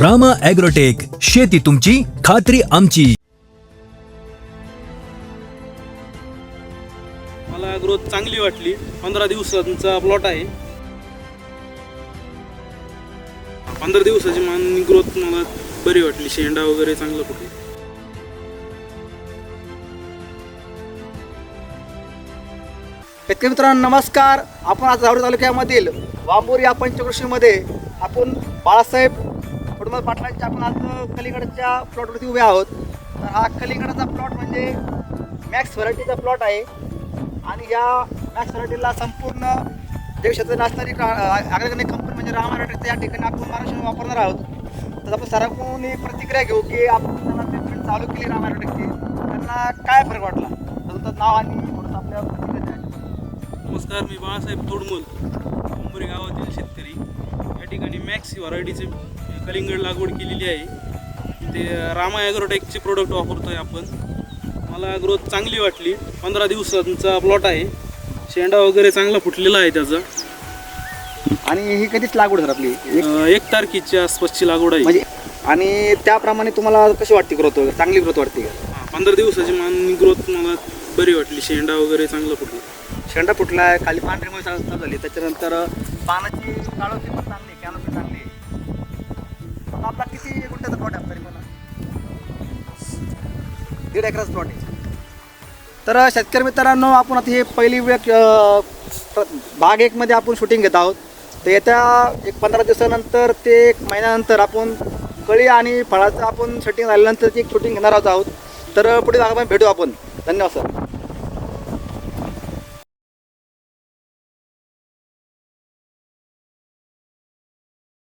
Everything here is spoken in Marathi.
रामा ॲग्रोटेक शेती तुमची खात्री आमची. मला ग्रोथ चांगली वाटली. पंधरा दिवसांचा प्लॉट आहे. पंधरा दिवसाची मान ग्रोथ मला बरी वाटली. शेंडा वगैरे चांगलं कुठे? शेतकरी मित्रांनो नमस्कार. आपण आज जावळी तालुक्यामधील वांबोर या पंचकृषीमध्ये आपण बाळासाहेब कुटुंब पाटलांच्या आपण आज कलिंगडच्या प्लॉटवरती उभे आहोत. तर हा कलिंगडाचा प्लॉट म्हणजे मॅक्स व्हरायटीचा प्लॉट आहे. आणि या मॅक्स व्हरायटीला संपूर्ण जे नाचणारी अग्रगण्य कंपनी म्हणजे रामाराटेचं या ठिकाणी आपण महाराष्ट्र वापरणार आहोत. तर आपण सरावून प्रतिक्रिया घेऊ की आपण त्यांना ट्रीटमेंट चालू केली रामाराटेची त्यांना काय फरक वाटला? तर तुमचं नाव आणि थोडंसं आपल्या प्रतिक्रिया नमस्कार मी बाळासाहेब तोडमल मुंबरी गावातील शेतकरी. या ठिकाणी मॅक्स व्हरायटीचे कलिंगड लागवड केलेली आहे. ते रामा ॲग्रोटेकचे प्रोडक्ट वापरतोय आपण. मला ग्रोथ चांगली वाटली. पंधरा दिवसांचा प्लॉट आहे. शेंडा वगैरे चांगला फुटलेला आहे त्याचा. आणि ही कधीच लागवड झाली आपली? एक- अं, एक तारखेच्या आसपासची लागवड आहे. म्हणजे आणि त्याप्रमाणे तुम्हाला कशी वाटते ग्रोथ वगैरे? चांगली ग्रोथ वाटते का? हा, पंधरा दिवसाची मान ग्रोथ मला बरी वाटली. शेंडा वगैरे चांगला फुटला. शेंडा फुटला आहे खाली पांढरी चालू झाली. त्याच्यानंतर पानाची काळोखी पण चांगली कॅनोपी चांगली दीड एकराचा प्लॉट आहे. तर शेतकरी मित्रांनो आपण आता हे पहिली वेळ भाग एकमध्ये आपण शूटिंग घेत आहोत. तर येत्या एक पंधरा दिवसानंतर ते एक महिन्यानंतर आपण कळी आणि फळाचं आपण शूटिंग झाल्यानंतर ती एक शूटिंग घेणार आहोत. तर पुढे भागामध्ये भेटू आपण. धन्यवाद सर.